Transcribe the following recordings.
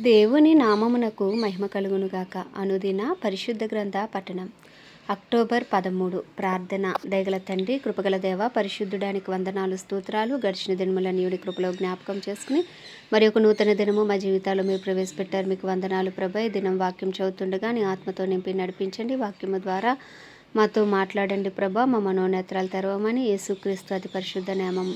దేవుని నామమునకు మహిమ కలుగునుగాక. అనుదిన పరిశుద్ధ గ్రంథ పఠనం. అక్టోబర్ పదమూడు. ప్రార్థన. దయగల తండ్రి కృపగల దేవ పరిశుద్ధుడానికి వందనాలు స్తోత్రాలు గడిచిన దినముల నీయుడి కృపలో జ్ఞాపకం చేసుకుని మరి ఒక నూతన దినము మా జీవితాల్లో మీరు ప్రవేశపెట్టారు. మీకు వందనాలు ప్రభా. ఈ దినం వాక్యం చదువుతుండగా నీ ఆత్మతో నింపి నడిపించండి. వాక్యము ద్వారా మాతో మాట్లాడండి ప్రభా. మా మనోనేత్రాలు తెరవమని యేసుక్రీస్తు అతి పరిశుద్ధ నామం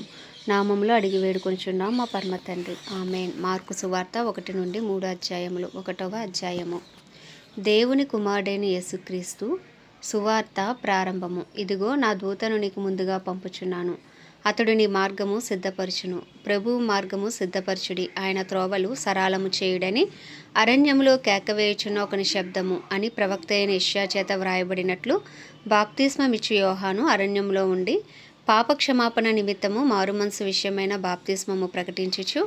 నామంలో అడిగి వేడుకొంచున్నాం మా పరమ తండ్రి. ఆమెన్. మార్కు సువార్త ఒకటి నుండి మూడు అధ్యాయములు. ఒకటవ అధ్యాయము. దేవుని కుమారుడైన యేసుక్రీస్తు సువార్త ప్రారంభము. ఇదిగో నా దూతను నీకు ముందుగా పంపుచున్నాను. అతడు నీ మార్గము సిద్ధపరచును. ప్రభువు మార్గము సిద్ధపరచుడి. ఆయన త్రోవలు సరాలము చేయుడని అరణ్యములో కేకవేయుచున్న ఒకని శబ్దము అని ప్రవక్త అయిన ఇష్యా చేత వ్రాయబడినట్లు బాప్తిస్మమిచ్చు యోహాను అరణ్యంలో ఉండి పాపక్షమాపణ నిమిత్తము మారుమనసు విషయమైన బాప్తిస్మము ప్రకటించుచు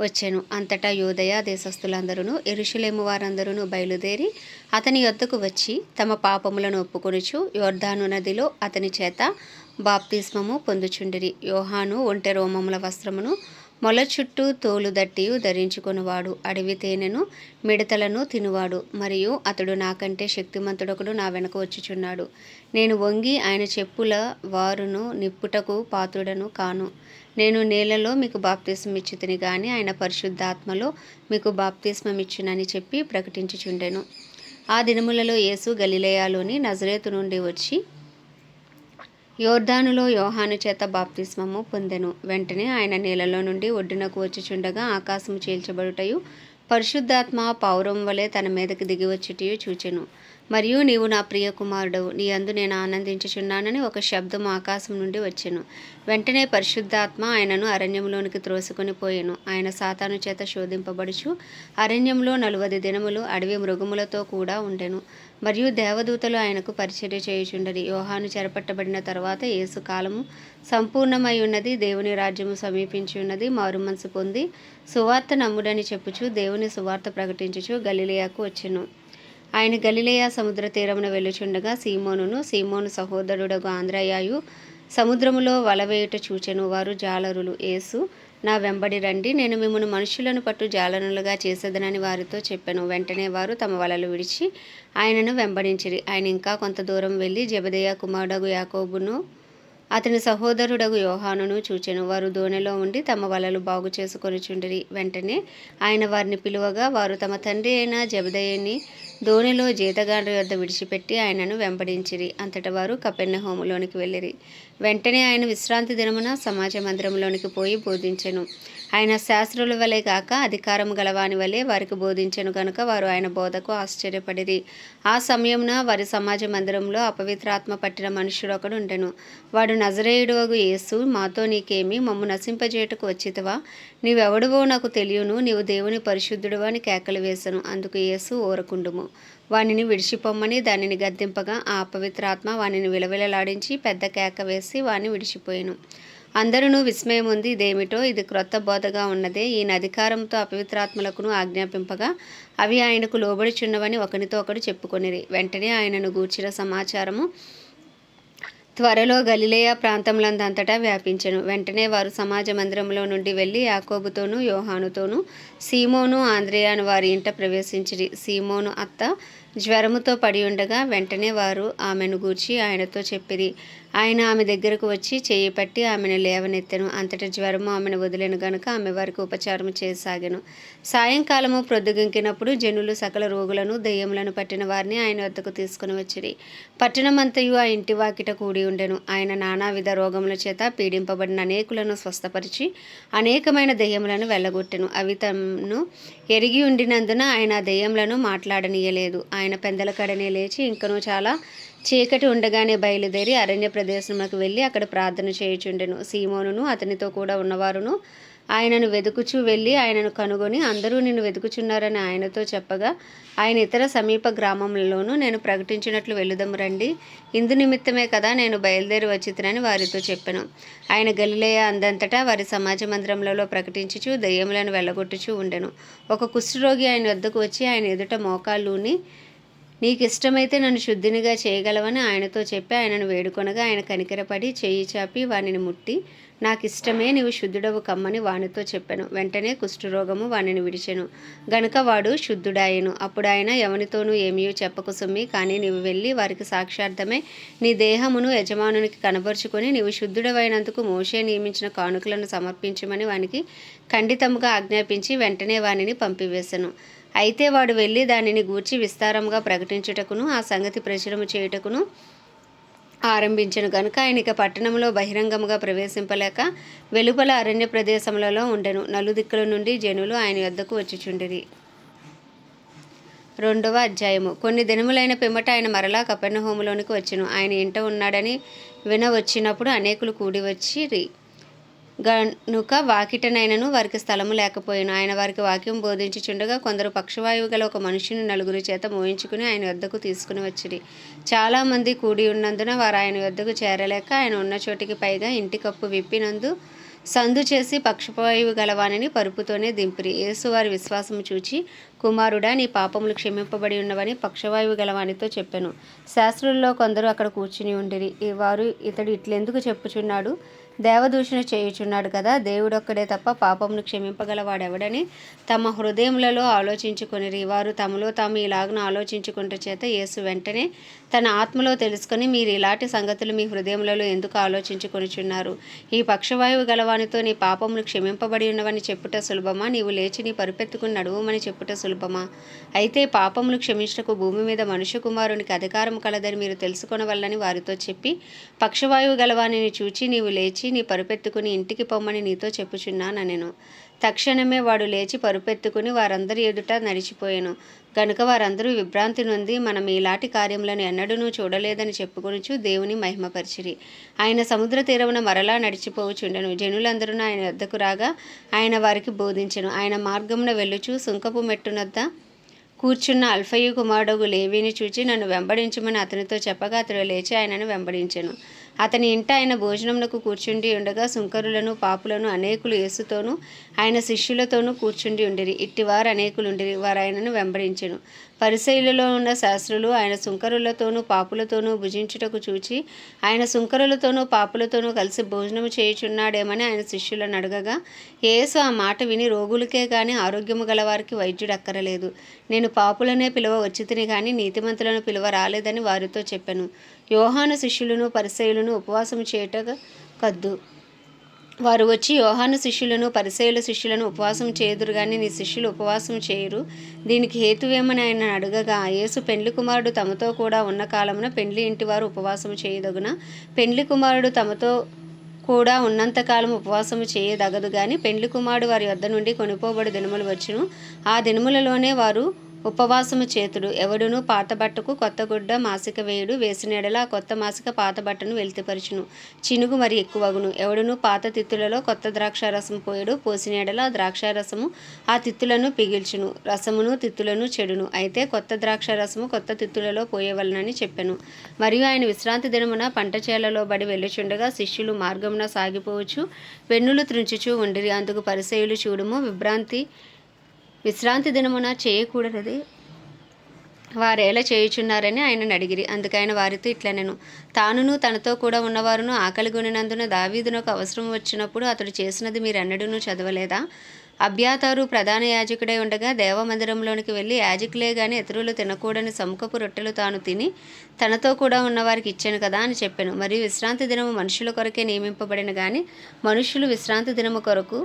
వచ్చాను. అంతటా యోదయ దేశస్థులందరూ ఎరుషులేము వారందరూ బయలుదేరి అతని యొద్దకు వచ్చి తమ పాపములను ఒప్పుకొనుచు యోర్ధాను నదిలో అతని చేత బాప్తిస్మము పొందుచుండిరి. యోహాను ఒంటె రోమముల వస్త్రమును మొల చుట్టూ తోలు దట్టియు ధరించుకునివాడు. అడవి తేనెను మిడతలను తినువాడు. మరియు అతడు నాకంటే శక్తిమంతుడొకడు నా వెనక వచ్చుచున్నాడు. నేను వంగి ఆయన చెప్పుల వారును నిప్పుటకు పాత్రుడను కాను. నేను నేలలో మీకు బాప్తిస్మం ఇచ్చితిని గాని ఆయన పరిశుద్ధాత్మలో మీకు బాప్తిస్మం ఇచ్చునని చెప్పి ప్రకటించుచుండెను. ఆ దినములలో యేసు గలిలయాలోని నజరేతు నుండి వచ్చి యోర్దానులో యోహాను చేత బాప్తిస్మము పొందెను. వెంటనే ఆయన నీళ్ళలో నుండి ఒడ్డునకు వచ్చుచుండగా ఆకాశము చీల్చబడుటయు పరిశుద్ధాత్మ పౌరం వలె తన మీదకి దిగి వచ్చుటయు చూచెను. మరియు నీవు నా ప్రియ కుమారుడవు నీ అందు నేను ఆనందించుచున్నానని ఒక శబ్దం ఆకాశం నుండి వచ్చెను. వెంటనే పరిశుద్ధాత్మ ఆయనను అరణ్యంలోనికి త్రోసుకొని పోయెను. ఆయన సాతాను చేత శోధింపబడుచు అరణ్యంలో నలువది దినములు అడవి మృగములతో కూడా ఉండెను. మరియు దేవదూతలు ఆయనకు పరిచర్య చేయుచుండరి. యోహాను చెరపట్టబడిన తర్వాత యేసు కాలము సంపూర్ణమై ఉన్నది. దేవుని రాజ్యము సమీపించి ఉన్నది. మారు మనసు పొంది సువార్త నమ్ముడని చెప్పుచు దేవుని సువార్త ప్రకటించుచు గలిలియాకు వచ్చెను. ఆయన గలిలేయా సముద్ర తీరమున వెళ్ళుచుండగా సీమోనును సీమోను సహోదరుడగు ఆంధ్రయాయు సముద్రములో వలవేయుట చూచెను. వారు జాలరులు. యేసు నా వెంబడి రండి. నేను మిమ్మల్ని మనుషులను పట్టు జాలనులుగా చేసేదనని వారితో చెప్పాను. వెంటనే వారు తమ వలలు విడిచి ఆయనను వెంబడించిరి. ఆయన ఇంకా కొంత దూరం వెళ్ళి జబదయ్య కుమారుడగు యాకోబును అతని సహోదరుడగు యోహానును చూచెను. వారు దోణిలో ఉండి తమ వలలు బాగు చేసుకొనిచుండిరి వెంటనే ఆయన వారిని పిలువగా వారు తమ తండ్రి అయిన జబదయ్యని దోణిలో జీతగాండ్ర యొద్ద విడిచిపెట్టి ఆయనను వెంబడించిరి. అంతట వారు కపెన్న హోములోనికి వెళ్ళిరి. వెంటనే ఆయన విశ్రాంతి దినమున సమాజ మందిరంలోనికి పోయి బోధించెను. ఆయన శాస్త్రుల వలె కాక అధికారం గలవాని వలె వారికి బోధించను గనుక వారు ఆయన బోధకు ఆశ్చర్యపడిరి. ఆ సమయమున వారి సమాజ మందిరంలో అపవిత్రాత్మ పట్టిన మనుషుడు ఒకడు ఉండెను. వాడు నజరేయుడు యేసు మాతో నీకేమి? మమ్ము నశింపజేయటకు వచ్చితవా? నీవెవడువో నాకు తెలియను నీవు దేవుని పరిశుద్ధుడు అని కేకలు వేసను. అందుకు యేసు ఓరకుండుము వానిని విడిచిపోమ్మని దానిని గద్దింపగా ఆ అపవిత్రాత్మ వానిని విలవిలలాడించి పెద్ద కేక వేసి వాని విడిచిపోయాను. అందరూ విస్మయం ఉంది ఇదేమిటో. ఇది క్రొత్త బోధగా ఉన్నదే. ఈయన అధికారంతో అపవిత్రాత్మలకును ఆజ్ఞాపింపగా అవి ఆయనకు లోబడుచున్నవని ఒకనితో ఒకడు చెప్పుకొనిరి. వెంటనే ఆయనను గూర్చిన సమాచారము త్వరలో గలిలేయ ప్రాంతంలందంతటా వ్యాపించను. వెంటనే వారు సమాజ మందిరంలో నుండి వెళ్ళి యాకోబుతోనూ యోహానుతోనూ సీమోను ఆంద్రేయాను వారి ఇంట ప్రవేశించిరి. సీమోను అత్త జ్వరముతో పడి ఉండగా వెంటనే వారు ఆమెను గూర్చి ఆయనతో చెప్పిరి. ఆయన ఆమె దగ్గరకు వచ్చి చేయి పట్టి ఆమెను లేవనెత్తెను. అంతటా జ్వరము ఆమెను వదిలేను గనుక ఆమె వారికి ఉపచారము చేసాగాను సాయంకాలము ప్రొద్దుగింకినప్పుడు జనులు సకల రోగులను దెయ్యములను పట్టిన వారిని ఆయన వద్దకు తీసుకుని వచ్చిరి. పట్టణమంతయు ఆ ఇంటి వాకిట కూడి ఉండెను. ఆయన నానావిధ రోగముల చేత పీడింపబడిన అనేకులను స్వస్థపరిచి అనేకమైన దెయ్యములను వెళ్ళగొట్టెను. అవి తమను ఎరిగి ఉండినందున ఆయన దెయ్యములను మాట్లాడనీయలేదు. ఆయన ఆయన పెందల కడనే లేచి ఇంకనూ చాలా చీకటి ఉండగానే బయలుదేరి అరణ్య ప్రదేశంలోకి వెళ్ళి అక్కడ ప్రార్థన చేయుచుండెను. సీమోనును అతనితో కూడా ఉన్నవారును ఆయనను వెతుకుచూ వెళ్ళి ఆయనను కనుగొని అందరూ నిన్ను వెతుకుచున్నారని ఆయనతో చెప్పగా ఆయన ఇతర సమీప గ్రామంలోనూ నేను ప్రకటించినట్లు వెళ్ళుదము రండి. ఇందు నిమిత్తమే కదా నేను బయలుదేరి వచ్చితనని వారితో చెప్పాను. ఆయన గలిలేయ అందంతటా వారి సమాజ మందిరంలో ప్రకటించుచు దయ్యములను వెళ్ళగొట్టుచూ ఉండెను. ఒక కుష్ఠరోగి ఆయన వద్దకు వచ్చి ఆయన ఎదుట మోకాళ్ళుని నీకు ఇష్టమైతే నన్ను శుద్ధినిగా చేయగలవని ఆయనతో చెప్పి ఆయనను వేడుకొనగా ఆయన కనికరపడి చేయి చాపి వానిని ముట్టి నాకు ఇష్టమే నీవు శుద్ధుడవు కమ్మని వానితో చెప్పాను. వెంటనే కుష్ఠరోగము వానిని విడిచెను. గనుక వాడు శుద్ధుడాయను. అప్పుడు ఆయన ఎవనితోనూ ఏమీ చెప్పకు సుమ్మి. కానీ నీవు వెళ్ళి వారికి సాక్షార్థమై నీ దేహమును యజమానునికి కనబరుచుకొని నీవు శుద్ధుడవైనందుకు మోషే నియమించిన కానుకలను సమర్పించమని వానికి ఖండితముగా ఆజ్ఞాపించి వెంటనే వానిని పంపివేశను అయితే వాడు వెళ్ళి దానిని గూర్చి విస్తారంగా ప్రకటించుటకును ఆ సంగతి ప్రచురము చేయుటకును ఆరంభించను కనుక ఆయన ఇక పట్టణంలో బహిరంగముగా ప్రవేశింపలేక వెలుపల అరణ్య ప్రదేశములలో ఉండెను. నలుదిక్కుల నుండి జనులు ఆయన వద్దకు వచ్చిచుండిరి. రెండవ అధ్యాయము. కొన్ని దినములైన పిమ్మట ఆయన మరలా కపెర్ణహోములోనికి వచ్చెను. ఆయన ఇంట ఉన్నాడని వినవచ్చినప్పుడు అనేకులు కూడి వచ్చి గనుక వాకిటనైనను వారికి స్థలము లేకపోయాను. ఆయన వారికి వాక్యం బోధించుచుండగా కొందరు పక్షవాయువు గల ఒక మనుషుని నలుగురి చేత మోయించుకుని ఆయన వద్దకు తీసుకుని వచ్చిరి. చాలామంది కూడి ఉన్నందున వారు ఆయన వద్దకు చేరలేక ఆయన ఉన్న చోటికి పైగా ఇంటి కప్పు విప్పినందు సందు చేసి పక్షవాయువు గలవాణిని పరుపుతోనే దింపిరి. యేసు వారి విశ్వాసము చూచి కుమారుడా నీ పాపములు క్షమింపబడి ఉన్నవని పక్షవాయువు గలవానితో చెప్పాను. శాస్త్రుల్లో కొందరు అక్కడ కూర్చుని ఉండిరి. ఈ వారు ఇతడు ఇట్లెందుకు చెప్పుచున్నాడు? దేవదూషణ చేయుచున్నాడు కదా దేవుడొక్కడే తప్ప పాపమును క్షమింపగలవాడెవడని తమ హృదయములలో ఆలోచించుకొనిరి. వారు తమలో తాము ఇలాగను ఆలోచించుకుంట చేత యేసు వెంటనే తన ఆత్మలో తెలుసుకొని మీరు ఇలాంటి సంగతులు మీ హృదయములలో ఎందుకు ఆలోచించుకొనిచున్నారు? ఈ పక్షవాయువు గలవానితో నీ పాపమును క్షమింపబడి ఉన్నవని చెప్పుట సులభమా? నీవు లేచి నీ పరుపెత్తుకుని నడువుమని చెప్పుట సులభమా? అయితే పాపమును క్షమించటకు భూమి మీద మనుష్య కుమారునికి అధికారం కలదని మీరు తెలుసుకొనవల్లని వారితో చెప్పి పక్షవాయువు గలవానిని చూచి నీవు లేచి నీ పరుపెత్తుకుని ఇంటికి పొమ్మని నీతో చెప్పుచున్నానెను తక్షణమే వాడు లేచి పరుపెత్తుకుని వారందరి ఎదుట నడిచిపోయాను. గనుక వారందరూ విభ్రాంతి నుండి మనం ఇలాంటి కార్యములను ఎన్నడూనూ చూడలేదని చెప్పుకొనుచు దేవుని మహిమపరిచిరి. ఆయన సముద్ర తీరమున మరలా నడిచిపోవచుండెను. జనులందరూ ఆయన వద్దకు రాగా ఆయన వారికి బోధించెను. ఆయన మార్గమున వెళ్ళుచు సుంకపు మెట్టునద్ద కూర్చున్న అల్ఫయు కుమారుడు లేవిని చూచి నన్ను వెంబడించమని అతనితో చెప్పగా అతడు లేచి ఆయనను వెంబడించెను. అతని ఇంట ఆయన భోజనమునకు కూర్చుండి ఉండగా సుంకరులను పాపులను అనేకులు యేసుతోనూ ఆయన శిష్యులతోనూ కూర్చుండి ఉండిరి. ఇట్టివారు అనేకులు ఉండిరి వారు ఆయనను వెంబడించెను. పరిశైలిలో ఉన్న శాస్త్రులు ఆయన సుంకరులతోనూ పాపులతోనూ భుజించుటకు చూచి ఆయన సుంకరులతోనూ పాపులతోనూ కలిసి భోజనము చేయుచున్నాడేమని ఆయన శిష్యులను అడగగా యేసు ఆ మాట విని రోగులకే కానీ ఆరోగ్యము గలవారికి వైద్యుడు అక్కరలేదు నేను పాపులనే పిలువ వచ్చితిని కానీ నీతిమంతులను పిలువ రాలేదని వారితో చెప్పాను. యోహాను శిష్యులను పరిసయులను ఉపవాసం చేయట కద్దు. వారు వచ్చి యోహాను శిష్యులను పరిసయుల శిష్యులను ఉపవాసం చేయదురు కానీ నీ శిష్యులు ఉపవాసం చేయరు. దీనికి హేతువేమని ఆయన అడగగా యేసు పెండ్లి కుమారుడు తమతో కూడా ఉన్న కాలమున పెండ్లి ఇంటి వారు ఉపవాసం చేయదగున పెండ్లి కుమారుడు తమతో కూడా ఉన్నంతకాలం ఉపవాసం చేయదగదు కానీ పెండ్లి కుమారుడు వారి వద్ద నుండి కొనుకోబడి దినములు వచ్చును. ఆ దినములలోనే వారు ఉపవాసము చేతుడు. ఎవడును పాత బట్టకు కొత్త గుడ్డ మాసిక వేయుడు వేసినడల ఆ కొత్త మాసిక పాత బట్టను వెలితిపరచును. చినుగు మరి ఎక్కువగును. ఎవడును పాత తిత్తులలో కొత్త ద్రాక్షారసం పోయడు పోసిన ద్రాక్ష రసము ద్రాక్షారసము ఆ తిత్తులను పిగిల్చును. రసమును తిత్తులను చెడును. అయితే కొత్త ద్రాక్ష రసము కొత్త తిత్తులలో పోయేవలనని చెప్పెను. మరియు ఆయన విశ్రాంతి దినమున పంట చేలలో బడి వెళ్ళుచుండగా శిష్యులు మార్గమున సాగిపోవచ్చు. వెన్నులు త్రుంచుచూ ఉండిరి. అందుకు పరిసయులు చూడుము. విభ్రాంతి విశ్రాంతి దినమున చేయకూడనిది. వారేలా చేయుచున్నారని ఆయనను అడిగిరి. అందుకైన వారితో ఇట్లా నేను తానును తనతో కూడా ఉన్నవారును ఆకలి కొనినందున దావీదునకు అవసరం వచ్చినప్పుడు అతడు చేసినది మీరెన్నడూనూ చదవలేదా? అభ్యాతారు ప్రధాన యాజకుడై ఉండగా దేవమందిరంలోనికి వెళ్ళి యాజకులే గాని ఇతరులు తినకూడని సముఖపు రొట్టెలు తాను తిని తనతో కూడా ఉన్నవారికి ఇచ్చాను కదా అని చెప్పాను. మరియు విశ్రాంతి దినము మనుషుల కొరకే నియమింపబడిన కానీ మనుషులు విశ్రాంతి దినము కొరకు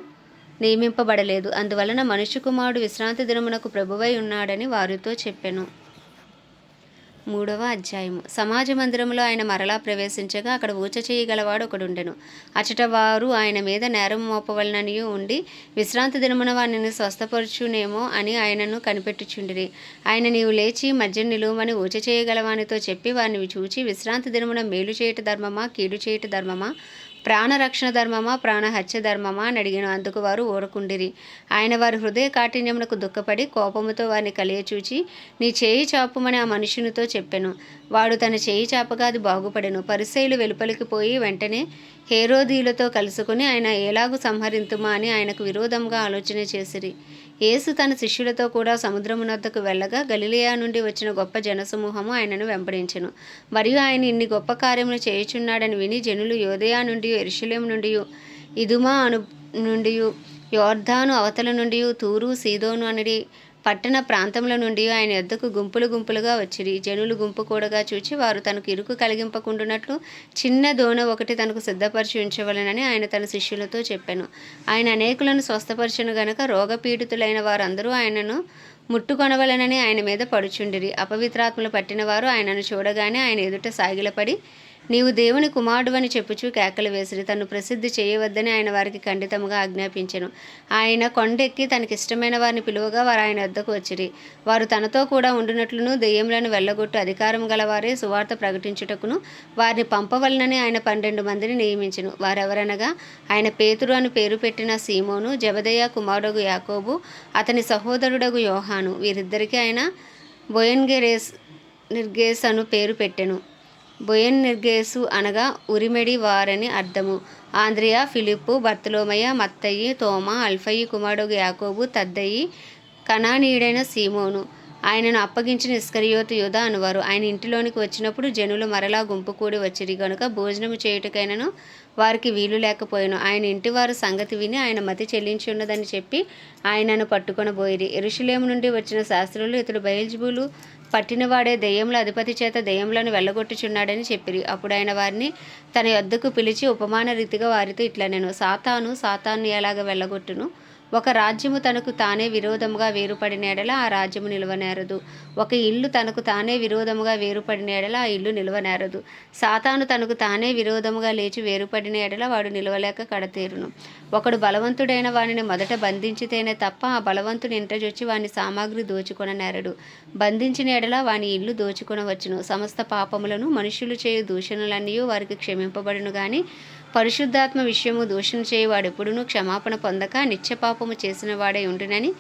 నియమింపబడలేదు. అందువలన మనుష్య కుమారుడు విశ్రాంతి దినమునకు ప్రభువై ఉన్నాడని వారితో చెప్పెను. మూడవ అధ్యాయము. సమాజ మందిరంలో ఆయన మరలా ప్రవేశించగా అక్కడ ఊచ చేయగలవాడు ఒకడుండెను. అచట వారు ఆయన మీద నేరం మోపవలనని ఉండి విశ్రాంతి దినమున వానిని స్వస్థపరచునేమో అని ఆయనను కనిపెట్టుచుండిరి. ఆయన నీవు లేచి మధ్య నిలువమని ఊచ చేయగలవానితో చెప్పి వారిని చూచి విశ్రాంతి దినమున మేలు చేయుట ధర్మమా? కీడు చేయుట ధర్మమా? ప్రాణరక్షణ ధర్మమా ప్రాణహత్య ధర్మమా అని అడిగిన అందుకు వారు ఊరకుండిరి. ఆయన వారి హృదయ కాఠిన్యమునకు దుఃఖపడి కోపముతో వారిని కలియచూచి నీ చేయి చాపుమని ఆ మనుషునితో చెప్పెను. వాడు తన చేయి చాపగా అది బాగుపడెను. పరిసైలు వెలుపలికి పోయి వెంటనే హేరోదీలతో కలుసుకుని ఆయన ఎలాగు సంహరింతుమా అని ఆయనకు విరోధంగా ఆలోచన చేసిరి. యేసు తన శిష్యులతో కూడా సముద్రమునద్దకు వెళ్ళగా గలిలియా నుండి వచ్చిన గొప్ప జనసమూహము ఆయనను వెంబడించెను. మరియు ఆయన ఇన్ని గొప్ప కార్యములు చేయుచున్నాడని విని జనులు యోదయా నుండి ఎరుషులేం నుండి ఇదుమా అను నుండి యోర్ధాను అవతల నుండి తూరు సీదోను అనడి పట్టణ ప్రాంతముల నుండి ఆయన ఎద్దకు గుంపులు గుంపులుగా వచ్చిరి. జనులు గుంపు కూడగా చూచి వారు తనకు ఇరుకు కలిగింపకుండునట్లు చిన్న దోణ ఒకటి తనకు సిద్ధపరిచి ఉంచవలనని ఆయన తన శిష్యులతో చెప్పాను. ఆయన అనేకులను స్వస్థపరిచను గనక రోగపీడితులైన వారందరూ ఆయనను ముట్టుకొనవలనని ఆయన మీద పడుచుండిరి. అపవిత్రాత్మలు పట్టిన వారు ఆయనను చూడగానే ఆయన ఎదుట సాగిలపడి నీవు దేవుని కుమారుడు అని చెప్పుచూ కేకలు వేసిరి. తను ప్రసిద్ధి చేయవద్దని ఆయన వారికి ఖండితముగా ఆజ్ఞాపించెను. ఆయన కొండెక్కి తనకిష్టమైన వారిని పిలువగా వారు ఆయన వద్దకు వచ్చిరి. వారు తనతో కూడా ఉండినట్లును దెయ్యములను వెళ్ళగొట్టు అధికారం గలవారే సువార్త ప్రకటించుటకును వారిని పంపవలనని ఆయన పన్నెండు మందిని నియమించను. వారెవరనగా ఆయన పేతురు అని పేరు పెట్టిన సీమోను జబదయ్య కుమారుడగు యాకోబు అతని సహోదరుడగు యోహాను. వీరిద్దరికీ ఆయన బోయన్గెరేస్ నిర్గేస్ అను పేరు పెట్టెను. బొయన్నిర్గేసు అనగా ఉరిమెడి వారని అర్థము. ఆంద్రియా ఫిలిప్పు బర్తలోమయ మత్తయి తోమ అల్ఫయి కుమారుడు యాకోబు తద్దయి కణానీయుడైన సీమోను. ఆయనను అప్పగించిన ఇస్కరియోతు యుధ అనువారు. ఆయన ఇంటిలోనికి వచ్చినప్పుడు జనులు మరలా గుంపు కూడి వచ్చిరి. గనుక భోజనము చేయుటకైనను వారికి వీలు లేకపోయాను ఆయన ఇంటి వారు సంగతి విని ఆయన మతి చెల్లించి ఉన్నదని చెప్పి ఆయనను పట్టుకొని పోయిరి ఎరుషులేము నుండి వచ్చిన శాస్త్రులు ఇతడు బయల్జుబులు పట్టినవాడే దెయ్యముల అధిపతి చేత దెయ్యములను వెళ్ళగొట్టుచున్నాడని చెప్పిరి. అప్పుడు ఆయన వారిని తన యొద్దకు పిలిచి ఉపమాన రీతిగా వారితో ఇట్లా నేను సాతాను సాతాను ఎలాగ వెళ్ళగొట్టును? ఒక రాజ్యము తనకు తానే విరోధముగా వేరుపడిన ఎడల ఆ రాజ్యము నిలవనేరదు. ఒక ఇల్లు తనకు తానే విరోధముగా వేరుపడిన ఎడల ఆ ఇల్లు నిలవనేరదు. సాతాను తనకు తానే విరోధముగా లేచి వేరుపడిన ఎడల వాడు నిలవలేక కడతీరును. ఒకడు బలవంతుడైన వానిని మొదట బంధించితేనే తప్ప ఆ బలవంతుని ఇంటజొచ్చి వాని సామాగ్రి దోచుకొననేరడు. బంధించిన ఎడల వాని ఇల్లు దోచుకొనవచ్చును. సమస్త పాపములను మనుషులు చేయు దూషణలన్నీ వారికి క్షమింపబడును గాని పరిశుద్ధాత్మ విషయము దూషణ చేయవాడెప్పుడునూ క్షమాపణ పొందక నిత్యపాపము చేసిన వాడై ఉండునని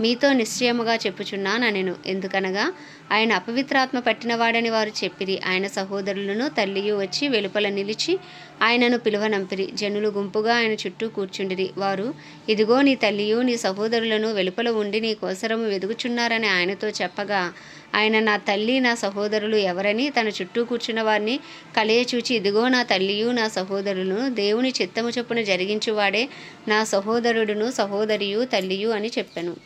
మీతో నిశ్చయముగా చెప్పుచున్నాను నేను? ఎందుకనగా ఆయన అపవిత్రాత్మ పట్టినవాడని వారు చెప్పిరి. ఆయన సహోదరులను తల్లియు వచ్చి వెలుపల నిలిచి ఆయనను పిలువనంపిరి. జనులు గుంపుగా ఆయన చుట్టూ కూర్చుండిరి. వారు ఇదిగో నీ తల్లియు నీ సహోదరులను వెలుపల ఉండి నీ కోసరము వెదుగుచున్నారని ఆయనతో చెప్పగా ఆయన నా తల్లి నా సహోదరులు ఎవరని తన చుట్టూ కూర్చున్న వారిని కలయ చూచి ఇదిగో నా తల్లియు నా సహోదరులను దేవుని చిత్తము చొప్పున జరిగించువాడే నా సహోదరుడును సహోదరియు తల్లియు అని చెప్పాను.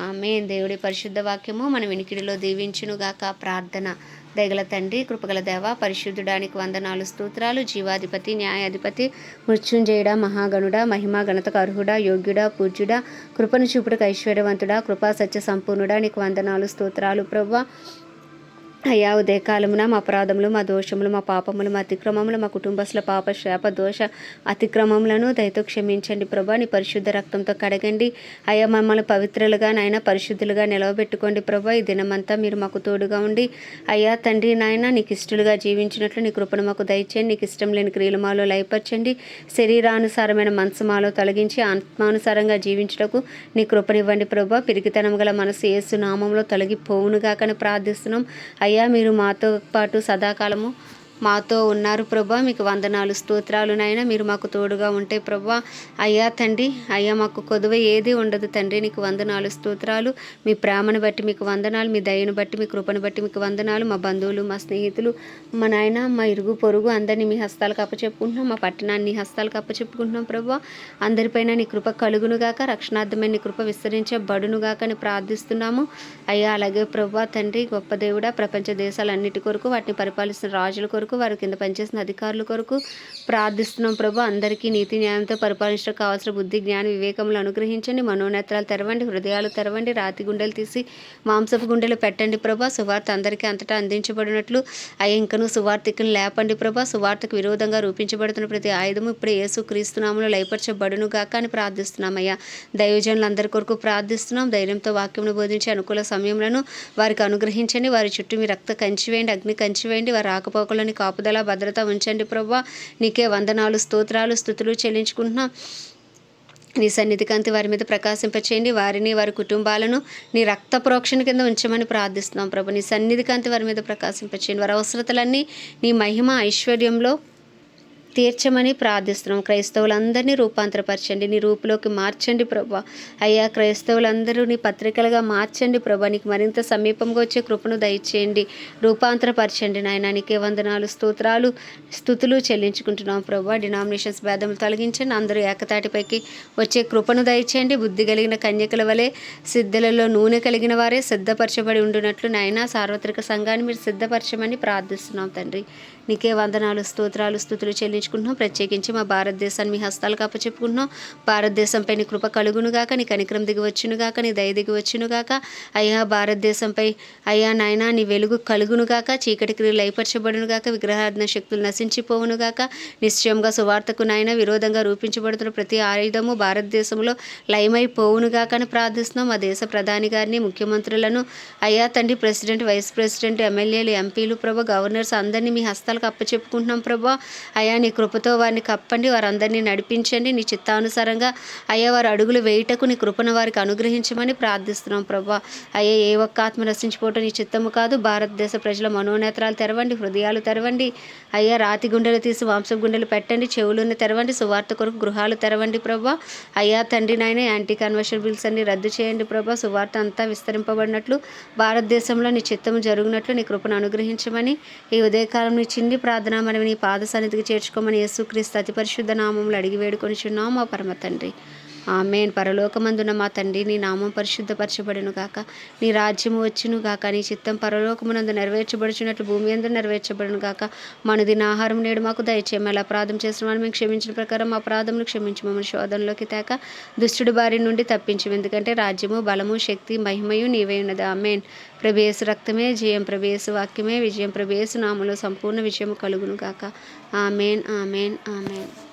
ఆమె దేవుడి పరిశుద్ధ వాక్యము మన వినికిడిలో దీవించునుగాక. ప్రార్థన దయగల తండ్రి కృపగల దేవ పరిశుద్ధుడానికి వందనాలు స్తోత్రాలు జీవాధిపతి న్యాయాధిపతి మృత్యుంజయుడ మహాగణుడ మహిమా గణతకు అర్హుడా యోగ్యుడా పూజ్యుడా కృపను చూపుడుకు ఐశ్వర్యవంతుడా కృపా సత్య సంపూర్ణుడా నీకు వందనాలు స్తోత్రాలు ప్రభు అయ్యా ఉదయకాలమున మా అపరాధములు మా దోషములు మా పాపములు మా అతిక్రమములు మా కుటుంబస్తుల పాప శాప దోష అతిక్రమములను దయతో క్షమించండి ప్రభా. నీ పరిశుద్ధ రక్తంతో కడగండి. అయ్యా మమ్మల్ని పవిత్రులుగా నాయన పరిశుద్ధులుగా నిలవబెట్టుకోండి ప్రభా. ఈ దినమంతా మీరు మాకు తోడుగా ఉండి అయ్యా తండ్రి నాయన నీకు ఇష్టలుగా జీవించినట్లు నీ కృపను మాకు దయచేయండి. నీకు ఇష్టం లేని క్రియలు మాలో లయపరచండి. శరీరానుసారమైన మనసు మాలో తొలగించి ఆత్మానుసారంగా జీవించుటకు నీ కృపనివ్వండి ప్రభా. పిరికితనం గల మనసు ఏసు నామంలో తొలగిపోవునుగాకని ప్రార్థిస్తున్నాం. అయ్యా అయ్యా మీరు మాతో పాటు సదాకాలము మాతో ఉన్నారు ప్రభా. మీకు వందనాలు స్తోత్రాలు నాయన. మీరు మాకు తోడుగా ఉంటే ప్రభా. అయ్యా తండ్రి అయ్యా మాకు కొదువ ఏది ఉండదు తండ్రి. నీకు వందనాలు స్తోత్రాలు. మీ ప్రేమను బట్టి మీకు వందనాలు మీ దయను బట్టి మీ కృపను బట్టి మీకు వందనాలు. మా బంధువులు మా స్నేహితులు మా నాయన మా ఇరుగు పొరుగు అందరినీ మీ హస్తాలకు అప్పచెప్పుకుంటున్నాం. మా పట్టణాన్ని నీ హస్తాలకు అప్పచెప్పుకుంటున్నాం ప్రభా. అందరిపైన నీ కృప కలుగునుగాక రక్షణార్థమైన నీ కృప విస్తరించబడునుగాక అని ప్రార్థిస్తున్నాము. అయ్యా అలాగే ప్రభా తండ్రి గొప్ప దేవుడా. ప్రపంచ దేశాలన్నిటి కొరకు వాటిని పరిపాలిస్తున్న రాజుల కొరకు వారి కింద పనిచేసిన అధికారుల కొరకు ప్రార్థిస్తున్నాం ప్రభు. అందరికీ నీతి న్యాయంతో పరిపాలించడం కావాల్సిన బుద్ధి జ్ఞాన వివేకములు అనుగ్రహించండి. మనోనేత్రాలు తెరవండి హృదయాలు తెరవండి రాతి గుండెలు తీసి మాంసపు గుండెలు పెట్టండి ప్రభా. సువార్త అందరికీ అంతటా అందించబడినట్లు అయ్యా ఇంకను సువార్తికను లేపండి ప్రభా. సువార్తకు విరోధంగా రూపించబడుతున్న ప్రతి ఆయుధము ఇప్పుడు యేసు క్రీస్తునాములు లయపరచబడును గాక అని ప్రార్థిస్తున్నామయ్యా. దైవజనులందరి కొరకు ప్రార్థిస్తున్నాం. ధైర్యంతో వాక్యమును బోధించి అనుకూల సమయములను వారికి అనుగ్రహించండి. వారి చుట్టూ మీ రక్త కంచివేయండి అగ్ని కంచివేయండి వారి రాకపోకలను కాపుదల భద్రత ఉంచండి ప్రభా నీకే వందనాలు స్తోత్రాలు స్థుతులు చెల్లించుకుంటున్నాం. నీ సన్నిధి కాంతి వారి మీద ప్రకాశింపచేయండి. వారిని వారి కుటుంబాలను నీ రక్త ప్రోక్షణ కింద ఉంచమని ప్రార్థిస్తున్నాం ప్రభు. నీ సన్నిధి కాంతి వారి మీద ప్రకాశింపచేయండి. వారి అవసరతలన్నీ నీ మహిమ ఐశ్వర్యంలో తీర్చమని ప్రార్థిస్తున్నాం. క్రైస్తవులందరినీ రూపాంతరపరచండి. నీ రూపులోకి మార్చండి ప్రభా. అయ్యా క్రైస్తవులందరూ నీ పత్రికలుగా మార్చండి ప్రభా. నీకు మరింత సమీపంగా వచ్చే కృపను దయచేయండి. రూపాంతరపరచండి నాయన. నీకే వందనాలు స్తోత్రాలు స్థుతులు చెల్లించుకుంటున్నాం ప్రభా. డినామినేషన్స్ భేదములు తొలగించండి. అందరూ ఏకతాటిపైకి వచ్చే కృపను దయచేయండి. బుద్ధి కలిగిన కన్యకల వలె సిద్ధులలో నూనె కలిగిన వారే సిద్ధపరచబడి ఉండునట్లు నాయన సార్వత్రిక సంఘాన్ని మీరు సిద్ధపరచమని ప్రార్థిస్తున్నాం తండ్రి. నీకే వందనాలు స్తోత్రాలు స్థుతులు చెల్లించుకుంటున్నాం. ప్రత్యేకించి మా భారతదేశాన్ని మీ హస్తాలకు అప్పచెప్పుకుంటున్నాం భారతదేశంపై నీ కృప కలుగునుగాక నీ కనికరం దిగి వచ్చునుగాక నీ దయ దిగి వచ్చునుగాక అయ్యా భారతదేశంపై అయ్యా నాయన నీ వెలుగు కలుగునుగాక చీకటి క్రియలు లయపరచబడునుగాక విగ్రహార్థన శక్తులు నశించిపోవునుగాక. నిశ్చయంగా సువార్తకు నాయన విరోధంగా రూపించబడుతున్న ప్రతి ఆయుధము భారతదేశంలో లయమైపోవునుగాక అని ప్రార్థిస్తున్నాం. మా దేశ ప్రధాని గారిని ముఖ్యమంత్రులను అయ్యా తండ్రి ప్రెసిడెంట్ వైస్ ప్రెసిడెంట్ ఎమ్మెల్యేలు ఎంపీలు ప్రభు గవర్నర్స్ అందరినీ మీ హస్తాలకు అప్పచెప్పుకుంటున్నాం ప్రభా. అయ్యా నీ కృపతో వారిని కప్పండి వారందరినీ నడిపించండి. నీ చిత్తానుసారంగా అయ్యా వారు అడుగులు వేయుటకు నీ కృపను వారికి అనుగ్రహించమని ప్రార్థిస్తున్నాం ప్రభా. అయ్యా ఏ ఒక్క ఆత్మ నశించిపోవటం నీ చిత్తము కాదు. భారతదేశ ప్రజల మనోనేత్రాలు తెరవండి హృదయాలు తెరవండి. అయ్యా రాతి గుండెలు తీసి మాంసం గుండెలు పెట్టండి చెవులను తెరవండి సువార్త కొరకు గృహాలు తెరవండి ప్రభా. అయ్యా తండ్రి నాయన యాంటీ కన్వర్షన్ బిల్స్ అన్ని రద్దు చేయండి ప్రభా. సువార్త అంతా విస్తరింపబడినట్లు భారతదేశంలో నీ చిత్తము జరుగునట్లు నీ కృపను అనుగ్రహించమని ఈ ఉదయకాలం నుంచి చిన్ని ప్రార్థన మనవి నీ పాద సన్నిధికి చేర్చుకోమని యేసుక్రీస్తు అతి పరిశుద్ధ నామంలో అడిగి వేడుకొనిచున్నాం మా పరమ తండ్రి. ఆమెన్. పరలోకమందున మా తండ్రి నీ నామం పరిశుద్ధపరచబడును గాక. నీ రాజ్యము వచ్చును గాక. నీ చిత్తం పరలోకమునందు నెరవేర్చబడుచున్నట్లు భూమి అందు నెరవేర్చబడును గాక. మనదిన ఆహారం నేడు మాకు దయచేయం అలా అపరాధం చేసిన వారిని మేము క్షమించిన ప్రకారం మా అపరాధములు క్షమించి మమ్మల్ని శోధనలోకి తేక దుష్టుడు బారి నుండి తప్పించు ఎందుకంటే రాజ్యము బలము శక్తి మహిమయు నీవే ఉన్నది. ఆమెన్. ప్రభేసు రక్తమే జయం ప్రభేసు వాక్యమే విజయం ప్రభేసు నామలో సంపూర్ణ విజయము కలుగును గాక. Amen amen amen.